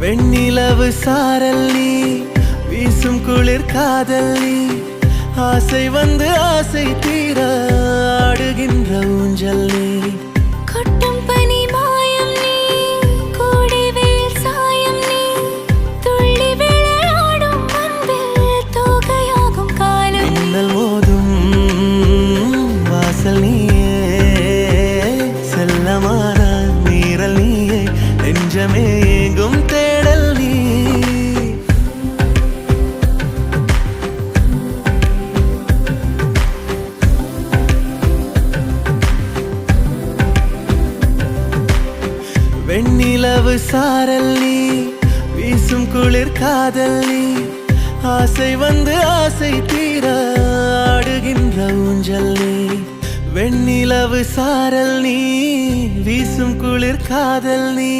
வெண்ணிலவு சாரல் நீ வீசும் குளிர் காதல் நீ ஆசை வந்து ஆசை தீர ஆடுகின்ற ஊஞ்சல் நீ கொட்டும் பனி மாயம் நீ கோடை வெயில் சாயம் நீ துள்ளி விளையாடும் அன்பில் தோகையாகும் காலம். மின்னல் மோதும் வாசல் நீயே செல்லமான நீரல் நீயே நெஞ்சமே எங்கும் தேடல் வெண்ணிலவு சாரல் நீ வீசும் குளிர் காதல் நீ ஆசை வந்து ஆசை தீர ஆடுகின்ற ஊஞ்சல் நீ வெண்ணிலவு சாரல் நீ வீசும் குளிர் காதல் நீ.